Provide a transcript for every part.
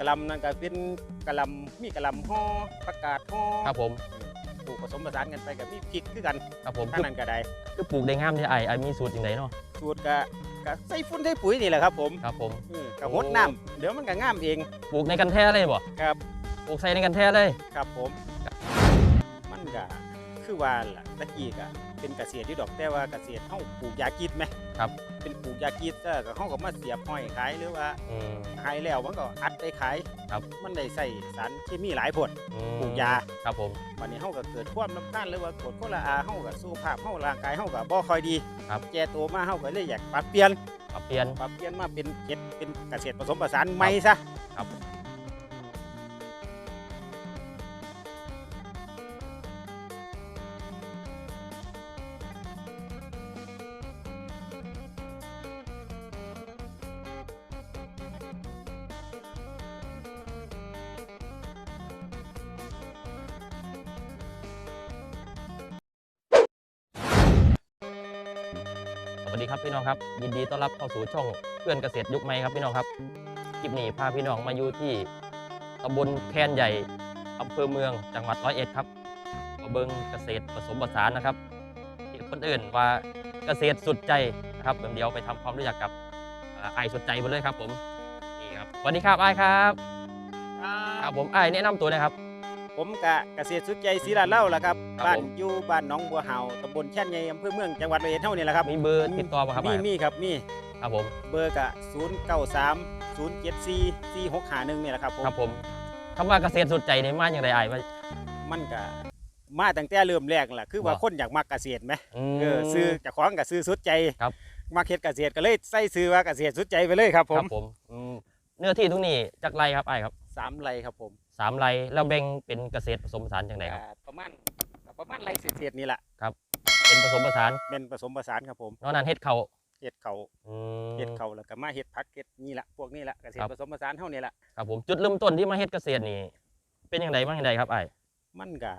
กะหลำนั่นก็เป็นกะหลำมีกะหลำห่อประกาศห่อครับผมปลูกผสมผสานกันไปกับมีพริกคือกันครับผมทางนั้นก็ได้ คือปลูกได้งามที่ไอ้ไอ้มีสูตรอย่างไรเนาะสูตรก็ก็ใส่ฝุ่นใส่ปุ๋ยนี่แหละครับผมครับผมเออก็หดน้ำเดี๋ยวมันก็งามเองปลูกในกันแท้เลยบ่ครับปลูกใส่ในกันแท้เลย ครับผม มันก็คือว่าล่ะตะกี้ก็ เป็นเกษตรที่ดอกแต่ว่าเกษตรเฮาปลูกยากีดไหมครับ เป็นปลูกยากีดก็เฮาก็มาเสียบห้อยขายหรือว่าอืมขายแล้วมันก็อัดไปขายครับมันได้ใส่สารเคมีหลายผลอืมปลูกยาครับผมวันนี้เฮาก็เกิดความรำคาญหรือว่ากดโคละอาเฮาก็สุขภาพเฮาร่างกายเฮาก็บ่ค่อยดีครับแก่ตัวมาเฮาก็เลยอยากปรับเปลี่ยนปรับเปลี่ยนปรับเปลี่ยนมาเป็นเฮ็ดเป็นเกษตรผสมผสานใหม่ซะครับ ดีครับพี่น้องครับยินดีต้อนรับเข้าสู่ช่องเพื่อนเกษตรยุคใหม่ครับพี่น้องครับคลิปนี้พาพี่น้องมาอยู่ที่ตำบลแคนใหญ่อำเภอเมืองจังหวัดร้อยเอ็ดครับมาเบิงเกษตรผสมผสานนะครับที่คนอื่นว่าเกษตรสุดใจนะครับเดี๋ยวไปทำความรู้จักกับอ่าไอายสุดใจไปเลยครับผมนี่ครับสวัสดีครับไอายครับครับผมไอายแนะนำตัวหนะครับ ผมกะเกษตรสุดใจศรีลาดเล่าล่ะครับครับบ้านผม อยู่บ้านหนองบัวเห่าตำบลแช่นใหญ่อำเภอเมืองจังหวัดร้อยเอ็ดเท่านี่แหละครับมีเบอร์ติดต่อมาครับมีอ้ายมีครับมีครับผมเบอร์กะ093 074 4651นี่แหละครับผมครับผมคำว่าเกษตรสุดใจนี่มาอย่างไรไอายว่ามันก็มาตั้งแต่เริ่มแรกนั่นล่ะคือว่าบ่ คนอยากมักเกษตรไหมมเออซื้อเจากของกับซื้อสุดใจครับมาเฮ็ดเกษตรก็เลยใส่ซื้อว่าเกษตรสุดใจไปเลยครับผคม รับผมอืม เนื้อที่ตรงนี้จากไรครับไอายครับสามไรครับผมสามไรแล้วแบ่งเป็นเกษตรผสมผสานอย่างไรครับ อ่าประมาณประมาณไรเศษๆนี่แหละเป็นผสมผสานเป็นผสมผสานครับผมนอกนั้นเฮ็ดเขาวเฮ็ดเขาอืมเฮ็ดเขาแล้วก็มาเฮ็ดผักเฮ็ดนี่แหละพวกนี้แหละเกษตครัรบ ผสมผสานเท่านี้แหละครับผมจุดเริ่มต้นที่มาเฮ็ดเกษตรนี่เป็นอย่างไรบ้างอย่างไรครับไอาย มันก็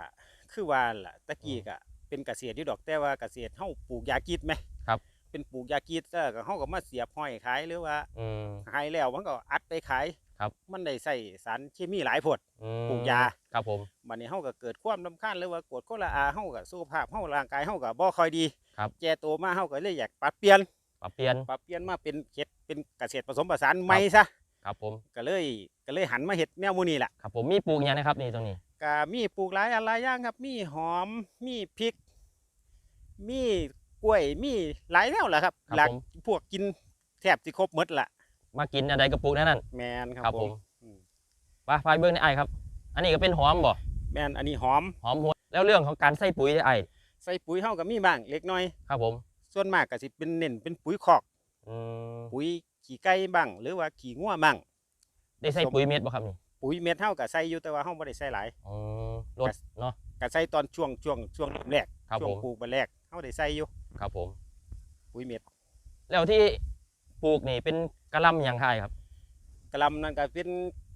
คือว่าล่ะตะกี้ก็เป็นเกษตรที่ดอกแต่ว่าเกษตรเฮาปลูกยากีดไหมครับ เป็นปลูกยากีดก็เฮาก็มาเสียบห้อยขายหรือว่าอืม ขายแล้วมันก็อัดไปขายครับ มันได้ใส่สารเคมีหลายผลอืมปลูกยาครับผม บัดนี้เฮาก็เกิดความรำคาญหรือว่ากดโคละอาเฮาก็สุขภาพเฮาร่างกายเฮาก็บ่ค่อยดีครับ แก่ตัวมาเฮาก็เลยอยากปรับเปลี่ยน ปรับเปลี่ยน ปรับเปลี่ยนมาเป็นเฮ็ดเป็นเกษตรผสมผสานใหม่ซะครับผม ก็เลยก็เลยหันมาเฮ็ดแนวหมู่นี้แหละครับผมมีปลูกอย่างนะครับนี่ตรงนี้ ก็มีปลูกหลายอันหลายอย่างครับ มีหอม มีพริก มี กล้วยมีหลายแนวแหละครับครับหลักผม พวกกินแทบสิครบหมดละมากินอะไรก็ปลูกแน่นั่นแมนครับครับผผมมอืมไปไปเบิ้งในไอายครับ อันนี้ก็เป็นหอมบ่แมนอันนี้หอมหอมหัวแล้วเรื่องของการใส่ปุ๋ยไอายใส่ปุ๋ยเฮาก็มีบ้างเล็กน้อย ครับผมส่วนมากก็สิเป็นเน้นเป็นปุ๋ยคอก อืมปุ๋ยขี้ไก่บ้างหรือว่าขี้งัวบ้างได้ใส่ปุ๋ยเม็ดบ่ครับนี่ปุ๋ยเม็ดเฮาก็ใส่อยู่แต่ว่าเฮาบ่ได้ใส่หลายอืมรดเนาะก็ใส่ตอนช่วงช่วงช่วงเริ่มแรกครับช่วผงมปลูกบัดแรกเฮาได้ใส่อยู่ ครับผมปุ๋ยเม็ดแล้วที่ปลูกนี่เป็นกระหลำอย่างไรครับกะหลำนั่นก็เป็น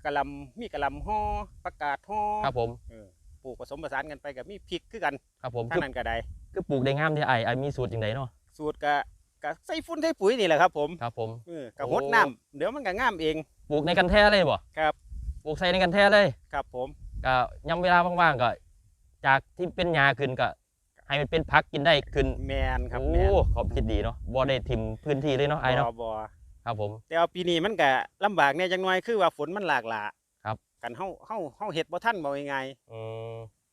กะหลำมีกะหลำห่อประกาศห่อครับผมเออปลูกผสมผสานกันไปกับมีพริกคือกันครับผมทาคืงอนั้นก็ได้คือปลูกได้งามที่ไอไอมีสูตรอย่างไรเนาะสูตรก็ก็ใส่ฝุ่นใส่ปุ๋ยนี่แหละครับผมครับผมเออก็โอ้หดน้ำเดี๋ยวมันก็งามเอง ปลูกในกันแท้เลยบ่ครับปลูกใส่ในกันแท้เลยครับผมก็ยำเวลาว่างๆก็จากที่เป็นหญ้าขึ้นก็ ให้มันเป็นพักกินได้ขึ้นแมนครับโอ้แมนขอบคิดดีเนาะบ่ได้ทิมพื้นที่เลยเนาะไอเนาะบ่บ่ครับผม แต่ว่าปีนี้มันก็ลำบากเนี่ยจังน้อยคือว่าฝนมันหลากหลาครับกันเฮาเฮาเฮาเฮ็ดบ่ทันบ่ง่ายอืมๆ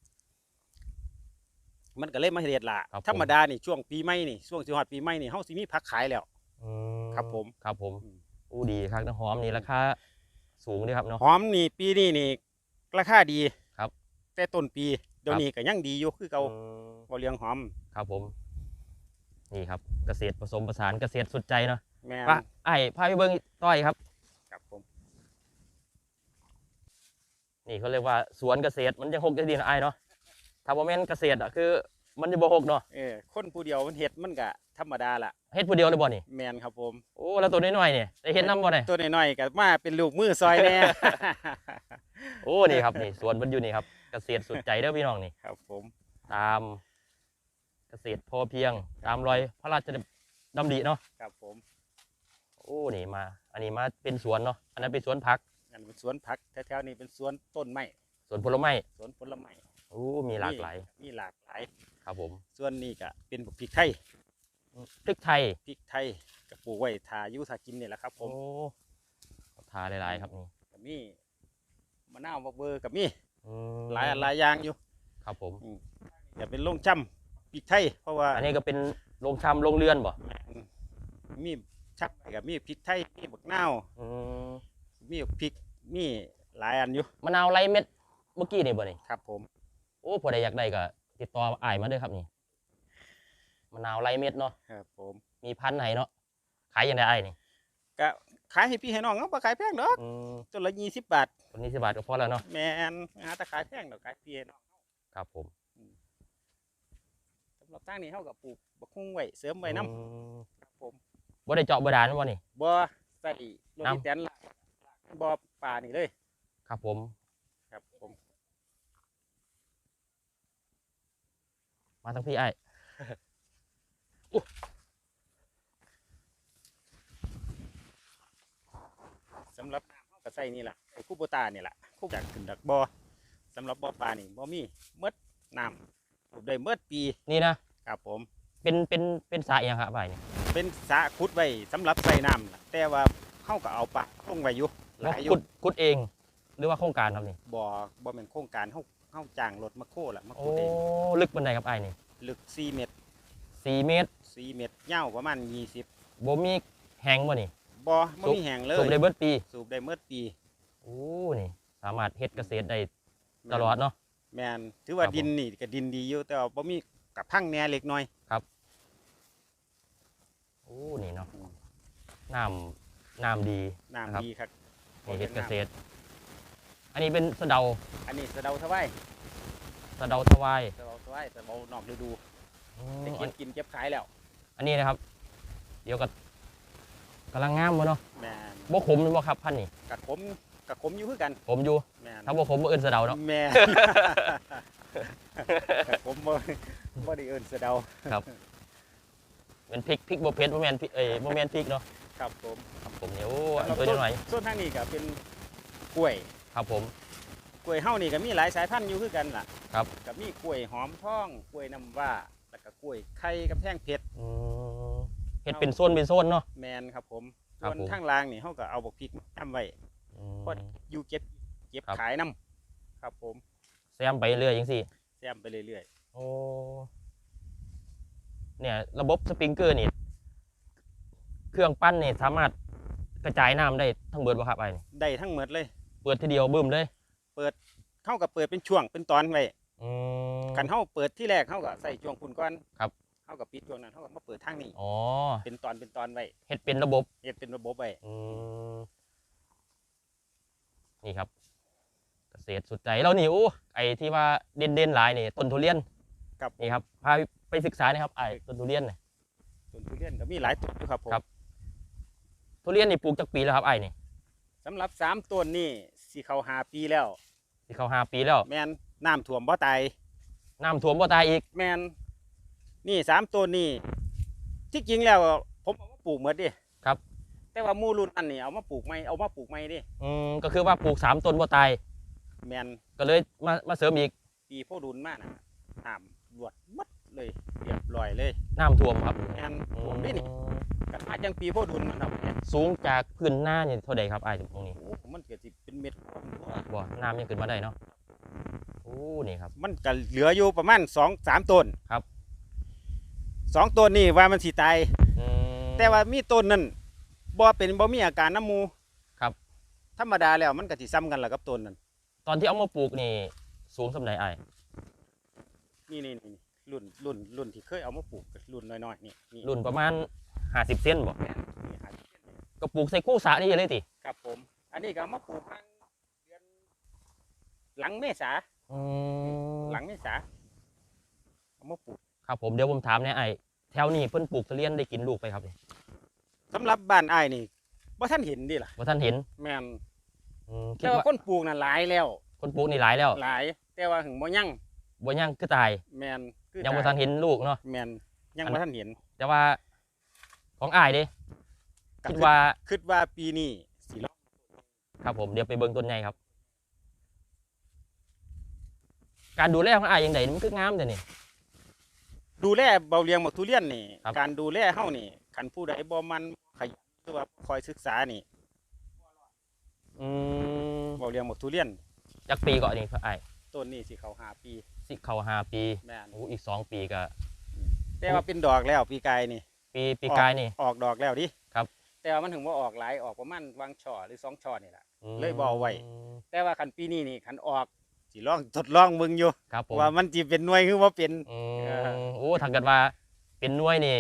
มันก็เลยมาเฮ็ดล่ะครับผมธรรมดานี่ช่วงปีใหม่นี่ช่วงสิฮอดปีใหม่นี่เฮาสิมีผักขายแล้วอืมครับผมครับผมอืมอู้ดีครับน้ำหอมนี่ราคาสูงด้วยครับเนาะหอมนี่ปีนี้นี่ราคาดีครับ แต่ต้นปี เดี๋ยวนี้ก็ยังดีอยู่คือเก่าอืมบ่เลี้ยงหอม ครับผม นี่ครับ เกษตรผสมผสานเกษตรสุดใจเนาะแม่นว่าไอ้พาไปเบิ้งต้อยครับ ครับผม นี่เขาเรียกว่าสวนเกษตรมันยังหกจะดีนะไอ้เนาะถ้าบ่แม่นเกษตรอะคือ มันจะบ่หกเนาะเออคนผู้เดียวมันเฮ็ดมันก็ ธรรมดาล่ะเฮ็ดผู้เดียวเลยบ่นี่แมนครับผมโอ้แล้วตัวน้อยๆนี่ได้เฮ็ดน้ำบ่เนี่ยตัวน้อยๆก็มาเป็นลูกมือซอยแน่ โอ้นี่ครับนี่สวนมันอยู่นี่ครับเกษตรสุดใจเด้อพี่น้องนี่ ครับผมตามเกษตรพอเพียง ตามรอยพระราชดำริเนาะครับผมโอ้นี่มา อันนี้มาเป็นสวนเนาะอันนั้นเป็นสวนผักอันนเป็นสวนผักแถวๆนี้เป็นสวนต้นไม้สวนผลไม้สวนผลไม้โอ้มีหลากหลายมีหลากหลาย ครับผม ส่วนนี้ก็เป็นพริกไทย พริกไทยพริกไทยกับปลูกไว้ทาอยุทากินนี่แหละครับผโอ้มทาหลายๆครับนี่กับมีมะนาวบักเบอร์กับมีอืมหลายอันหลายอย่างอยู่ ครับผมอย่าเป็นโรงจ้ำพริกไทย เพราะว่า อันนี้ก็เป็นโรงชำโรงเรือนบ่มีชักกับมีพริกไทยมีบักนาวอืมมีพริกมีหลายอันอยู่มะนาวไรเม็ดเมื่อกี้นี่บ่นี่ครับ ผม โอ้พอได้อยากได้ก็ติดต่ออ้ายมาเด้อครับนี่ มะนาวไรเม็ดเนาะครับผมมีพันธุ์ไหนเนาะขายยังไงอ้ายนี่ก็ขายให้พี่ให้น้องเอาไปขายแพงดอกอืมตัวละยี่สิบบาทคนนี้สิบบาทก็พอแล้วเนาะแมนหาแตะขายแพงดอกขายพี่ให้น้องครับผมสำหรับตั้งนี้เท่ากับปลูกบักคุ้งไว้เสริมไว้น้อืมำครับผมบ่ได้เจาะบาดาลบ่นี่ บ่ใส่โลน้ำ ดิแตนละบ่ป่านี่เลย ครับผม ครับผมมาทั้งพี่ไอ้าย สำหรับน้ำเฮาก็ใส่นี่แหละไอ้คูโบตานี่แหละคูจากขึ้นดักบ่อสำหรับบ่อปลานี่บ่มีเมดน้ำปลูกได้เมดปีนี่นะครับผม เป็นเป็นเป็นสระอิหยังครับอ้ายนี่เป็นสระขุดไว้สำหรับใส่น้ำล่ะแต่ว่าเฮาก็เอาปลาลงไว้อยู่หลายอขุยู่ดขุดเอง หรือว่าโครงการครับนี่บ่บ่แม่นโครงการเฮาเฮาจ้างรถมาโคล่ะมาโอ้ขุดเองลึกปานใดครับอ้ายนี่ลึก4เมตร สี่เมตร 4เมตรยาวประมาณ20บ่มีแห้งบ่นี่บ่บ่มีแห้งเลยสูบได้เบิดปี สูบได้เมดปีโอ้นี่ สามารถเฮ็ดเกษตรได้ตลอดเนาะ แม่นถือว่าครับผม ดินนี่ก็ดินดีอยู่แต่ว่าบ่มีกับพังแหน่เล็กน้อย โอ้นี่เนาะอืม น้ำน้ำดีน้ำครับดีครับนี่เฮ็ดเกษตร อันนี้เป็นสะเดาอันนี้สะเดาทวายสะเดาทวายสะเดาทวายสะเดานอกฤดูอืมได้เก็บกินเก็บขายแล้ว อันนี้นะครับ เดี๋ยวก็กำลังงามบ่เนาะแม่นบ่ขมบ่ครับพันธุ์นี่กะขมกะขมอยู่คือกันผมอยู่ แม่นถ้าบ่ขมบ่เอิ้นสะเดาเนาะ แม่นกะขมบ่บ่ได้เอิ้นสะเดาเป็นพริกพริกบ่เผ็ดบ่แม่นพริกเอ้ยบ่แม่นพริกเนาะครับผมครับผมเนี่ยโอ้อันตัวนิดหน่อยส่วนทางนี้ก็เป็นกล้วย ครับผม กล้วยเฮานี่ก็มีหลายสายพันธุ์อยู่คือกันล่ะครับ ก็มีกล้วยหอมทอง กล้วยน้ำว้าแล้วก็กล้วยไข่กำแพงเพชร อืมเฮ็ดเป็นโซนเป็นโซนเนาะ แมนครับผมครับส่วนผม ทางล่างนี่เขาก็เอาบกพริกทำไว้อืมพออยู่เก็บเก็บครับ ขายน้ำครับผมแซมไปเรื่อยจังซี่แซมไปเรื่อยโอ้เนี่ย ระบบสปริงเกอร์นี่ เครื่องปั้นนี่สามารถกระจายน้ำได้ทั้งเบิดบ่ครับไอ้นี่ๆได้ทั้งหมดเลย เปิดทีเดียวบึ้มเลยเขาก็เปิดเป็นช่วงเป็นตอนไว้อืม กันเขาเปิดที่แรกเขาก็ใส่ช่วงคุณก่อนครับ เขาก็ปิดช่วงนั้นเขาก็มาเปิดทางนี้อ๋อเป็นตอนเป็นตอนไว้เฮ็ดเป็นระบบเฮ็ดเป็นระบบไว้อืมนี่ครับ เกษตรสุดใจแล้วนี่โอ้ไอ้ที่ว่าเด่นเด่นๆหลายนี่ต้นทุเรียนครับนี่ครับพาไปศึกษาหนะครับไอ้ต้นทุเรียนนี่ส่วนทุเรียนก็มีหลายต้นอยู่ครับผมครับทุเรียนนี่ปลูกจักปีแล้วครับไอ้นี่สำหรับสามต้นนี่สิเขาหาปีแล้วที่เขาห้าปีแล้ว แมนน้ำท่วมบ่ตายน้ำท่วมบ่ตายอีก แมน นี่สามต้นนี่ที่จริงแล้ว ผมเอามาปลูกหมดดิครับ แต่ว่าหมู่รุ่นอันนี้เอามาปลูกใหม่เอามาปลูกใหม่ดิอืมก็คือว่าปลูกสามต้นบ่ตาย แมนก็เลยมามาเสริมอีกปีพ่อดุนมากนะน้ำรวดมัดเลยเรียบร้อยเลยน้ำท่วมครับแมนท่วมนี่นี่กันมาจังปีพ่อดุนมันเอาเนี่ยสูงจากพื้นหน้านี่เท่าใดครับไอ้ตรงนี้โอ้มันเกิดสิเป็นเม็ดความตัวบ่น้ำยังขึ้นมาได้เนาะโอ้นี่ครับ มันก็เหลืออยู่ประมาณสองสามต้นครับ สองต้นนี่ว่ามันสิตายอืม แต่ว่ามีต้นนั้นบ่เป็นบ่มีอาการน้ำมูครับ ธรรมดาแล้วมันก็สิซ้ำกันแหละกับต้นนั้นตอนที่เอามาปลูกนี่สูงสำใดไอ้นี่นี่นี่รุ่นรุ่นรุ่นที่เคยเอามาปลูกก็รุ่นน้อยๆนี่นี่รุ่นประมาณ 50 เซนบ่นี่หาที่เห็นนี่ก็ปลูกใส่คู่สระนี่เลยติครับผม อันนี้ก็เอามาปลูกทางเดือนหลังเมษาอืมหลังเมษาเอามาปลูก ครับผมเดี๋ยวผมถามเนี่ยไอ้แถวนี้เพิ่นปลูกทุเรียนได้กินลูกไปครับนี่สำหรับบ้านอ้ายนี่บ่ท่านเห็นดิล่ะบ่ท่านเห็นแม่นอืมคิแต่ดว่าว่าคนปลูกน่ะหลายแล้ว คนปลูกนี่หลายแล้วหลาย แต่ว่าหึงบ่ยังบ่ยังคือตายแม่นคือยังบ่ทันเห็นลูกเนาะ แม่นยังอัน บ่ทันเห็นแต่ว่าของอ้ายเด้ก็คิดคือว่าคิดว่าปีนี้สิลองครับผมเดี๋ยวไปเบิ่งต้นใหญ่ครับ การดูแลของอ้ายยังไงมันคืองามแต่นี่ ดูแลเบาเลียงหมกทุเรียนนี่ ครับ การดูแลเฮานี่คันผู้ใดบ่มันขยันหรือว่าคอยศึกษานี่อืมเบาเลียงหมกทุเรียนจักปีก่อนนี่อ้ายต้นนี้สิเขาหาปีสิเข้าห้าปีแม่นโอ้อีกสองปีก็แต่ว่าเป็นดอกแล้วปีกายนี่ ปีปีกายนี่ ออกดอกแล้วดิครับ แต่ว่ามันถึงว่าออกหลายออกประมาณวางช่อหรือสองช่อนี่แหละอืมเลยบ่เอาไว้ แต่ว่าคันปีนี้นี่คันออก สิลองทดลองมึงอยู่ครับผมว่ามันสิเป็นหน่วยหรือว่าเป็น อืเออมโอ้ถ้าเกิดว่าเป็นหน่วยนี่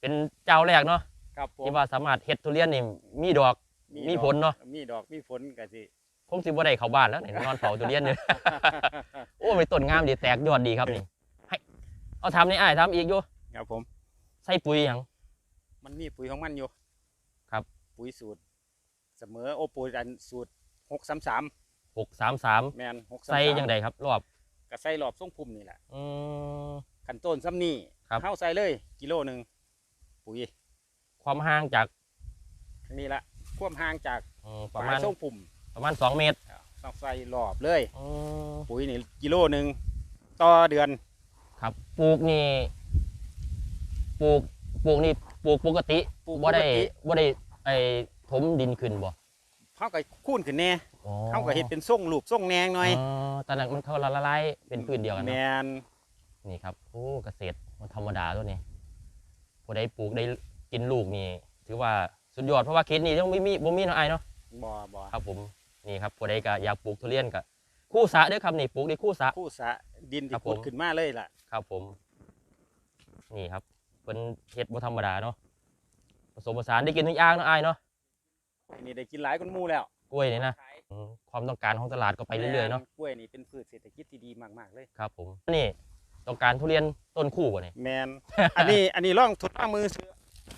เป็นเจ้าแรกเนาะครับผมที่ว่าสามารถเฮ็ดทุเรียนนี่มีดอก มีดอกผลเนาะ มีดอกมีผลก็สิ คงสิบ่ได้เข้าบ้านแล้วนี่นอนเฝ้าทุเรียนอยู่ โอ้ไปต้นงามดีแตกยอดดีครับนี่ให้เอาทำนี่อ้ายทำอีกอยู่ครับผม ใส่ปุ๋ยหยัง มันมีปุ๋ยของมันอยู่ครับ ปุ๋ยสูตร เสมอโอปุ๋ยอันสูตรหกสามสาม หกสามสามแมนหกใส่ยังไงครับรอบก็ใส่รอบทรงพุ่มนี่แหละอืมขันต้นซ้ำนี่ครับเข้าใส่เลย กิโลหนึ่งปุ๋ยความห่างจากนี่ละความห่างจากอืมปประระมามาณณทรงพุ่มประมาณสองเมตรต้องใส่รอบเลยอืมปุ๋ยนี่กิโลหนึ่งต่อเดือน ครับปลูกนี่ปลูกปลูกนี่ปลูกปกติปลูกบ่ได้ปกติบ่ได้ไอ้ถมดินขึ้นบ่เขาก็คูนขึ้นแน่ อ๋อเขาก็เห็ดเป็นทรงรูปทรงแนงหน่อยอ๋อตอนนั้นมันเขาละลายเป็นพื้นเดียวกันแมเนาะนนี่ครับโอ้เกษตรมันธรรมดาตัวนี้ผู้ใดปลูกได้กินลูกนี่ถือว่าสุดยอดเพราะว่าเขตนี้ต้องไม่มีบ่มีเนาะไอ้ายเนาะ บ่บ่ครับผมนี่ครับผู้ใดก็อยากปลูกทุเรียนก็คู่สระเด้อครับนี่ปลูกได้คู่สระ คู่สระดินครัที่บผมขุดขึ้นมาเลยล่ะครับผม นี่ครับเป็นเห็ดบ่ธรรมดาเนาะผสมผสานได้กินทุกอย่างเนาะไอ้ายเนาะอันนี้ได้กินหลายคนหมู่แล้วกล้วยนี่นะอืม ความต้องการของตลาดก็ไปเรื่อยๆเนาะแม่กล้วยนี่เป็นพืชเศรษฐกิจที่ดีมากๆเลยครับผมนี่ต้องการทุเรียนต้นคู่บ่เนี่ยแมนอันนี้อันนี้ลองทดลองมือซื้อ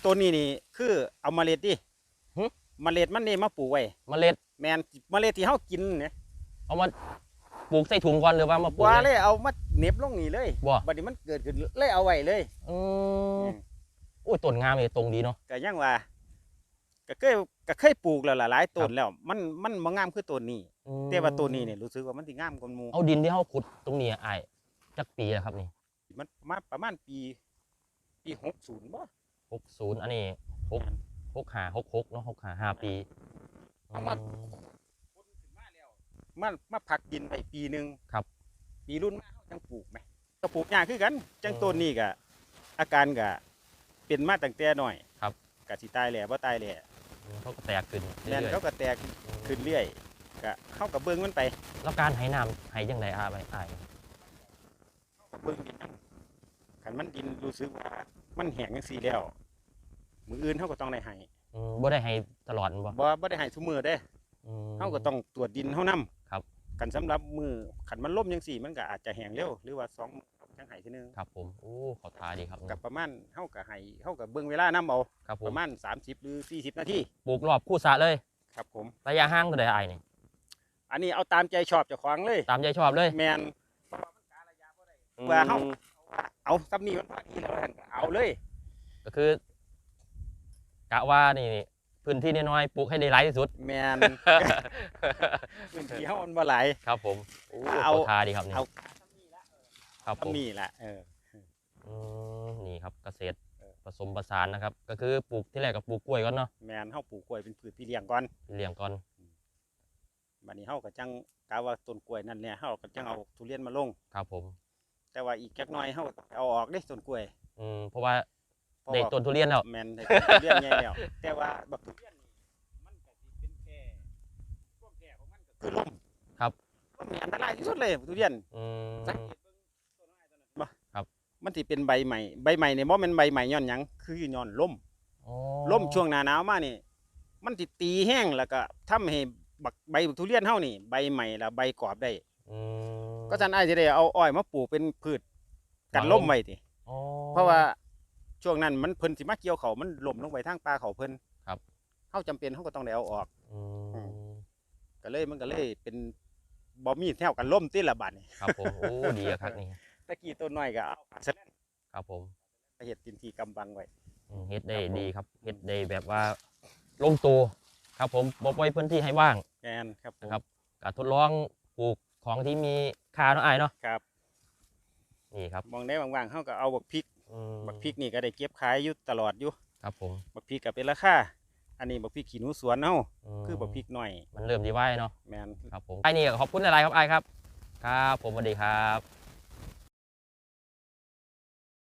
ตัวนี้นี่คือเอาเมล็ดดิเมล็ดมันนี่มาปลูกไว้เมล็ดแมนเมล็ดที่เฮากินเนี่ยเอามาปลูกใส่ถุงก่อนหรือว่ามาปลูกว่าเลยเลยเอามาเหน็บลงนี่เลยบ่บัดนี้มันเกิดขึ้นเลยเอาไว้เลยอืมโอ้ยต้นงามเลยตรงดีเนาะก็ยังว่า ก็เคยก็เคยปลูกแล้วล่ะหลายต้นแล้ว มันมันบ่งามคือต้นนี้อืมแต่ว่าต้นนี้เนี่ยรู้สึกว่ามันสิงามกว่าหมู่เอาดินที่เขาขุดตรงนี้ไอ้ายจักปีแล้วครับนี่มันมาประมาณปีปี60บ่หกศูนย์อันนี้หกหกห้าหกหกเนาะหกห้าห้าปีเอามาอืมคนขึ้นมาแล้วมันมาพักดินไปปีหนึ่งครับปีรุ่นมาเขาจังปลูกไหมก็ปลูกยากคือกัน จังต้นนี้ก็อาการก็เป็นมาตั้งแต่น้อยครับกะสิตายแหล่บ่ตายแหล่ เขาก็แตกขึ้นแม่นเรื่อยเขาก็แตกขึ้นเรื่อยก็เข้ากับเบิ่งมันไปๆแล้วการให้น้ำให้ยังไงอาไปอ้ายเบิ่งดินคันมันดินรู้สึกว่ามันแห้งจังซี่แล้ว มืออื่นเขาก็ต้องได้ให้อืมบ่ได้ให้ตลอดบ่บ่บ่ได้ให้ทุกมื้อเด้อืม เขาก็ต้องตรวจดินเขานํครับ กันสำหรับมือคันมันล่มจังซี่ มันก็อาจจะแห้งเร็วหรือว่าสองมื้อ จังให้ทีนึงครับผมโอ้ขอทาดีครับกับประมาณเฮาก็ให้เฮาก็เบิ่งเวลานํเอาครับผปมระมาณ 30 หรือ 40 นาทีปลูกรอบคู่สระเลย ครับผมระยะห่างเท่าใดอ้ายนี่อันนี้เอาตามใจชอบเจ้าของเลย ตามใจชอบเลยแมนว่าเฮาเอาซ้ำนี้มันพอดีแล้วท่านก็เอาเลย ก็คือกะว่านี่พื้นที่น้อยๆปลูกให้ได้หลายที่สุด แมนพื้นที่เฮามันบ่หลายครับผมโอ้เอาขอทาดีครับนี่เอา ครับผมซ้ำนี้ล่ะเออ อืมนี่ครับเกษตรเออ ผสมผสานนะครับ ก็คือปลูกที่แรกก็ปลูกกล้วยก่อนเนาะแมนเฮาปลูกกล้วยเป็นพืชพี่เลี้ยงก่อนเลี้ยงก่อนบัดนี้เฮาก็จังกะว่าต้นกล้วยนั่นแหละเฮาก็จังเอาทุเรียนมาลง ครับผมแต่ว่าอีกจักหน่อยเฮาก็เอาออกเด้ต้นกล้วยอืมเพราะว่าเพราะได้ว่าต้นทุเรียนแล้วแมนได้ทุเรียนใหญ่แล้วแต่ว่าบักทุเรียนนี่มันก็สิเป็นแค่ช่วงแค่ของมันก็คือลมครับลมนี่อันตรายที่สุดเลยทุเรียนอืมสังเกตเบิ่งต้นไม้ต้นนั้นบ่ ครับ มันสิเป็นใบใหม่ใบใหม่เนี่ยบ่แม่นใบใหม่ย้อนหยังคือย้อนลมอ๋อลมช่วงหน้าหนาวมานี่ มันสิตีแห้งแล้วก็ทำให้บักใบทุเรียนเฮานี่ ใบใหม่แล้วใบกรอบได้อืมก็จันอ้ายสิได้เอาอ้อยมาปลูกเป็นพืชกันลมไว้ติอ๋อ เพราะว่าช่วงนั้นมันเพิ่นสิมาเกี่ยวเขามันล่มลงไปทางป่าเขาเพิ่นครับ เฮาจำเป็นเฮาก็ต้องได้เอาออก อืมก็เลยมันก็เลยเป็นบ่มีแถวกันล่มติละบัดนี่ ครับผมโอ้ดีอะครับนี่ ตะกี้ต้นน้อยก็เอาสะแลนครับผมไปเฮ็ดดินที่กำบังไว้ อืมเฮ็ดได้ครับผม ดีครับเฮ็ดได้แบบว่าลงตัวครับผมบ่ปล่อยพื้นที่ให้ว่างแมนครับผมนะครับ ก็ทดลองปลูกของที่มีค่าเนาะอ้ายเนาะครับ นี่ครับมองได้ว่างๆเฮาก็เอาบักพริก อืมบักพริกนี่ก็ได้เก็บขายอยู่ตลอดอยู่ ครับผมบักพริกก็เป็นราคา อันนี้บักพริกขี้หนูสวนเฮามคือบักพริกหน่อย มันเริ่มดีไว้เนาะแมน ครับผมไอ้นี่ก็ขอบคุณอะไรครับไอ้ายครับ ครับผมสวัสดีครับ